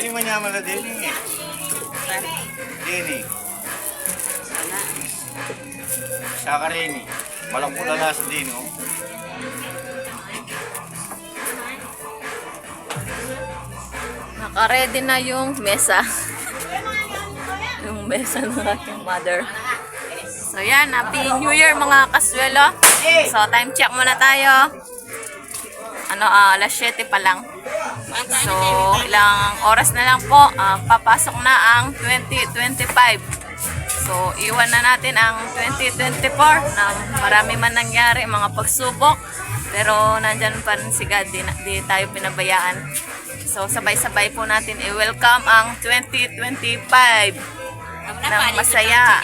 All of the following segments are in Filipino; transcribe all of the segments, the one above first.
Ini manyaman na din eh. Dini. Saka rin eh. Walang pula na sa oh. Naka-ready na yung mesa. yung mesa ng aking mother. So yan, Happy New Year mga kaswelo. So time check muna tayo. Ano, ah, alas 7 pa lang. So, ilang oras na lang po, ah, papasok na ang 2025. So, iwan na natin ang 2024 na marami man nangyari, mga pagsubok. Pero nandyan pa rin si God, di, di tayo pinabayaan. So, sabay-sabay po natin i-welcome ang 2025 ng masaya.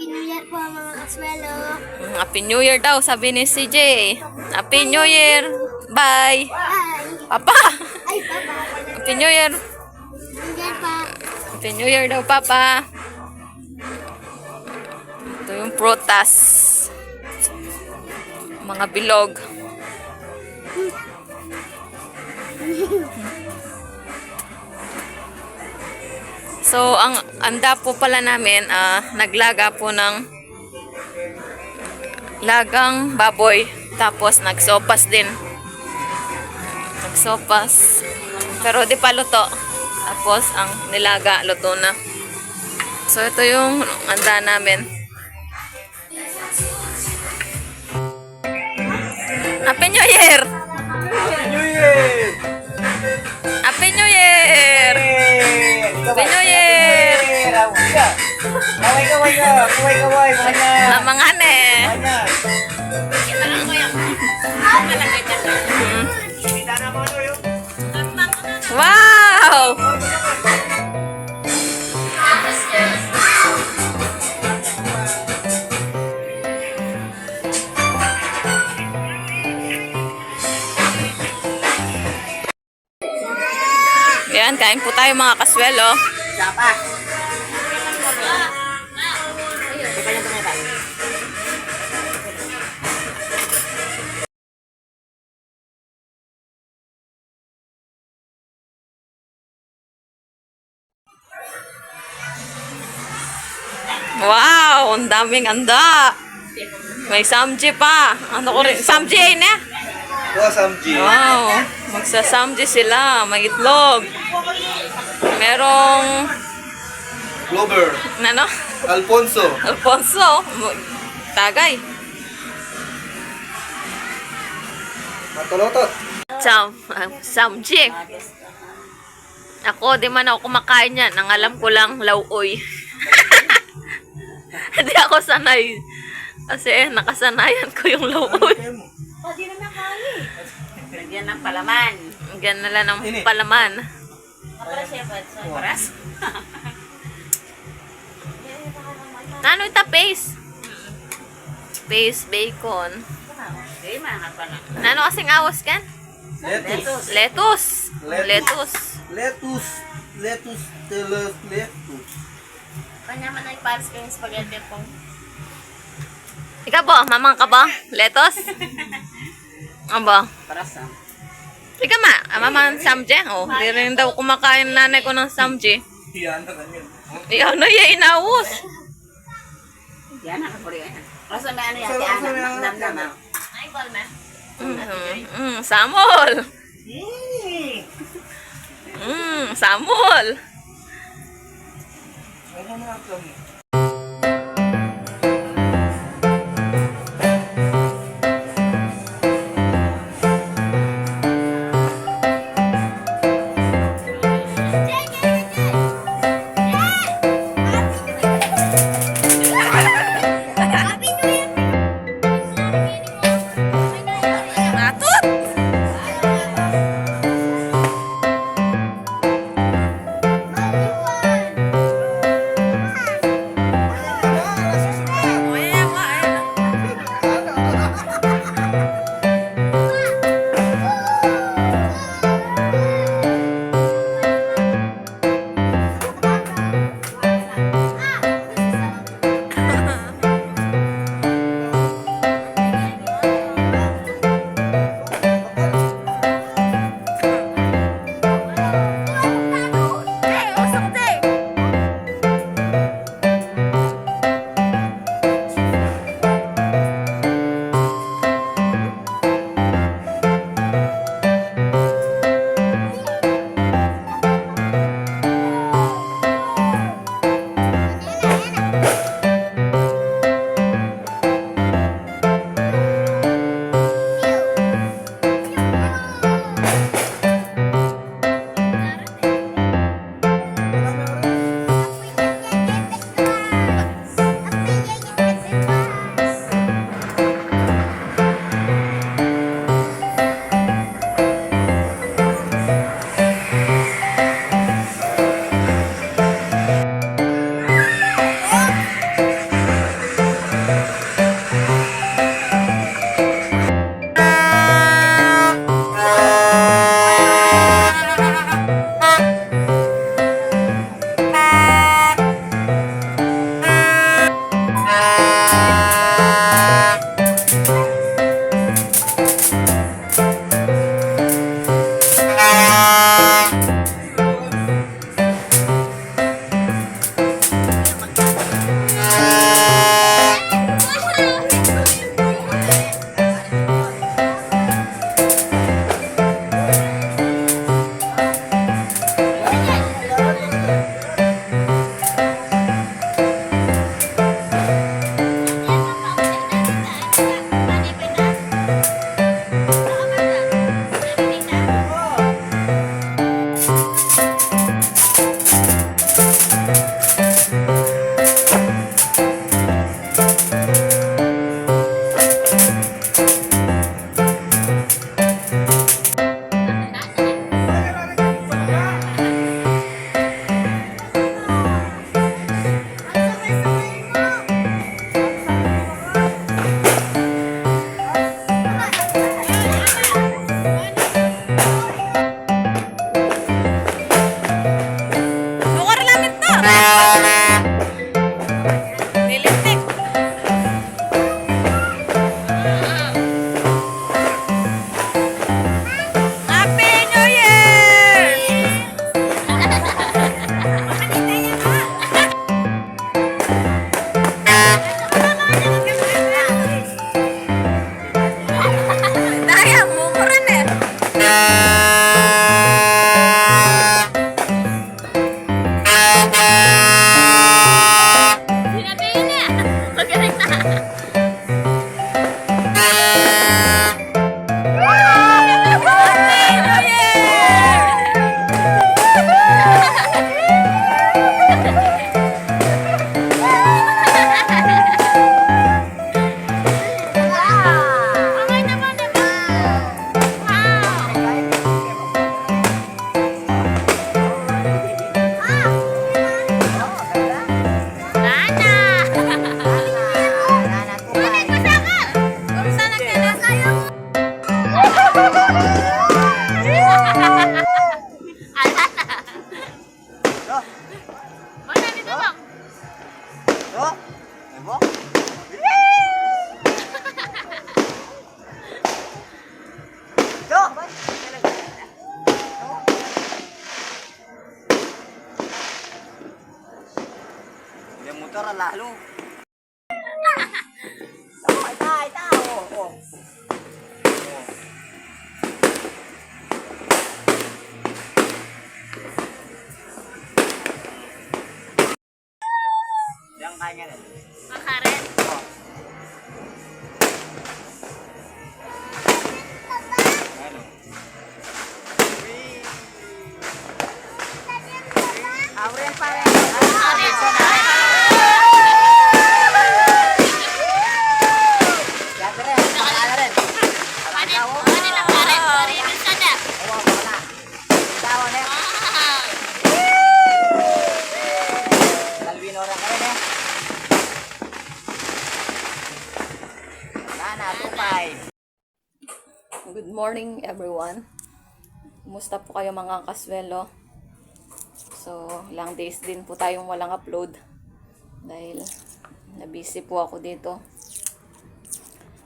Happy New Year po mga kaswelo. Mm, Happy New Year daw, sabi ni CJ. Happy New Year! Bye! Bye! Papa! Ay, papa. Happy New Year! New Year pa. Happy New Year daw, Papa! Ito yung prutas. Mga bilog. So, ang anda po pala namin, ah, naglaga po ng lagang baboy. Tapos, nagsopas din. Nagsopas. Pero di pa luto. Tapos, ang nilaga, luto na. So, ito yung anda namin. Happy New Year! New Year! Kaway kaway ka! Kaway kaway! Kanya! Namangane! Kanya! Kita na mo ano yun? Wow! Yan, kain po tayo mga kaswelo. Wow, daming anda. May samji pa. Ano ko rin? Samji ay na. Kuha Samji. Wow, magsasamji sila. May itlog. Merong, Clover. ano? Alfonso. Alfonso. Tagay. Matolotot. Sam, ah, samji. Ako, di man ako kumakain yan. Ang alam ko lang, lauoy. Hindi ako sanay. Kasi nakasanayan ko yung lauoy. Lagyan ng palaman. Na lang ng Ini. palaman. Paras. Ano ita paste? Paste, bacon. Okay, mga pala. Ano kasing awas kan? Lettuce. Lettuce. Lettuce. Lettuce. Lettuce. Lettuce. Lettuce. Kanya man ay paras kayong spaghetti po. Ikaw ba? Mamang ka ba? Lettuce? Ano ba? Paras ah. Ikaw ma, ah, mama ng samje. Oh, di rin daw kumakain nanay ko ng samje. Yan na ganyan. Iyaw na iya inawos. Yan ang kapuri. Rasa may ano yan, Sa- si sa Ana. may ano Dam dam yan. ah. Ay, bal na. Mm, mm, samol. Mm, samol. Ano na kami? Lalo. Tama, ita, ita. Oh, oh. Yang kanya rin. Makaret. Ano? Morning everyone. Kumusta po kayo mga kaswelo? So, ilang days din po tayong walang upload. Dahil na-busy po ako dito.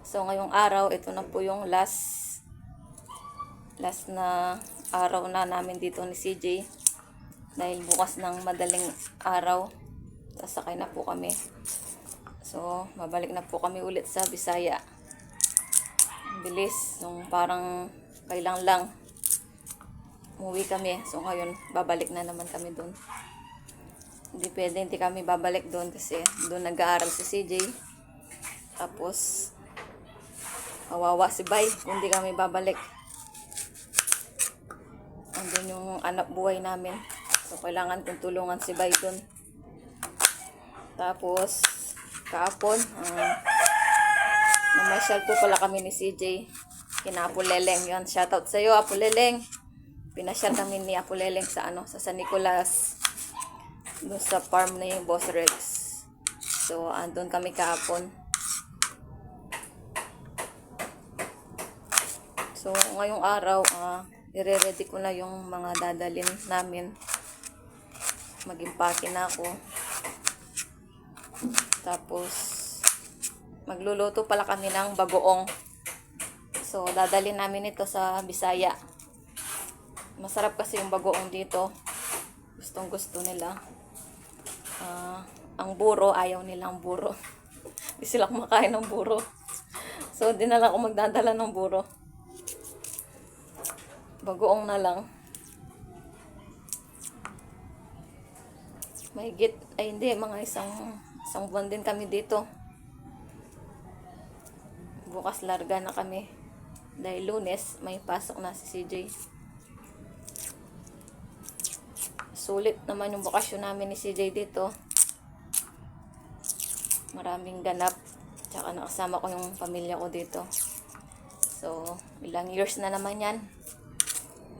So, ngayong araw, ito na po yung last last na araw na namin dito ni CJ. Dahil bukas ng madaling araw, sasakay na po kami. So, mabalik na po kami ulit sa Bisaya. Bilis. Nung parang kailang lang umuwi kami. So ngayon, babalik na naman kami doon. Hindi pwede, hindi kami babalik doon kasi doon nag-aaral si CJ. Tapos, kawawa si Bay hindi kami babalik. Andun yung anak buhay namin. So, kailangan kong tulungan si Bay doon. Tapos, kaapon, ah, Namasyal po pala kami ni CJ. Kina Apo Leleng. Yun, shoutout sa iyo, Apo Leleng. Pinasyal kami ni Apo Leleng sa ano, sa San Nicolas. Doon sa farm na yung Boss Rex. So, andun kami kahapon. So, ngayong araw, ah, ire-ready ko na yung mga dadalin namin. Mag-impake na ako. Tapos, magluluto pala kami ng bagoong. So, dadalhin namin ito sa Bisaya. Masarap kasi yung bagoong dito. Gustong gusto nila. Ah, ang buro, ayaw nilang buro. Hindi sila kumakain ng buro. So, di na lang ako magdadala ng buro. Bagoong na lang. May git, ay hindi, mga isang, isang buwan din kami dito bukas larga na kami. Dahil lunes, may pasok na si CJ. Sulit naman yung bakasyon namin ni CJ dito. Maraming ganap. Tsaka nakasama ko yung pamilya ko dito. So, ilang years na naman yan.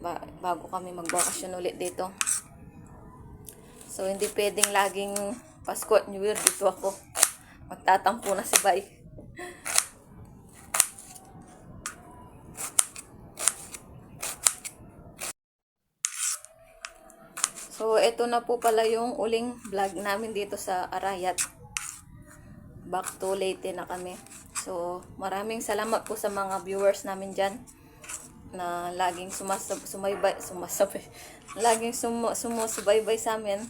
Ba- bago kami magbakasyon ulit dito. So, hindi pwedeng laging Pasko at New Year dito ako. Magtatampo na si Bay. So, ito na po pala yung uling vlog namin dito sa Arayat. Back to Leyte na kami. So, maraming salamat po sa mga viewers namin dyan na laging sumasab sumaybay laging sum sumusubaybay sa amin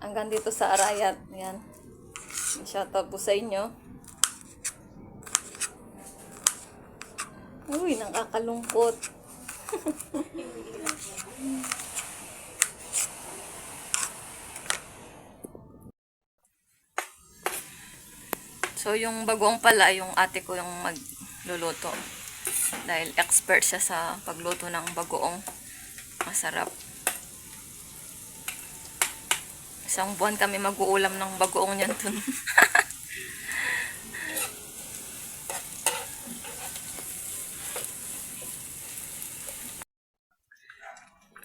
hanggang dito sa Arayat yan shoutout po sa inyo uy nakakalungkot So, yung bagong pala, yung ate ko yung magluluto. Dahil expert siya sa pagluto ng bagoong. Masarap. Isang buwan kami mag-uulam ng bagoong niyan dun.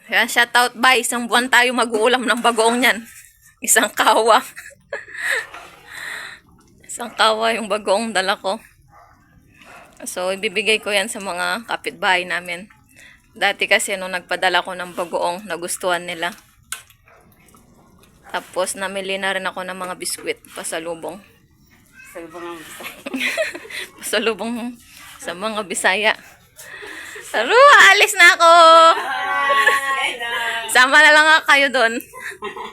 Yan, shoutout bye. Isang buwan tayo mag-uulam ng bagoong niyan. Isang kawa. Isang kawa yung bagoong dala ko. So, ibibigay ko yan sa mga kapitbahay namin. Dati kasi nung nagpadala ko ng bagoong, nagustuhan nila. Tapos, namili na rin ako ng mga biskwit, pasalubong. Sa ibang ang gusto. Pasalubong sa mga Bisaya. Taro, alis na ako! Sama na lang kayo doon.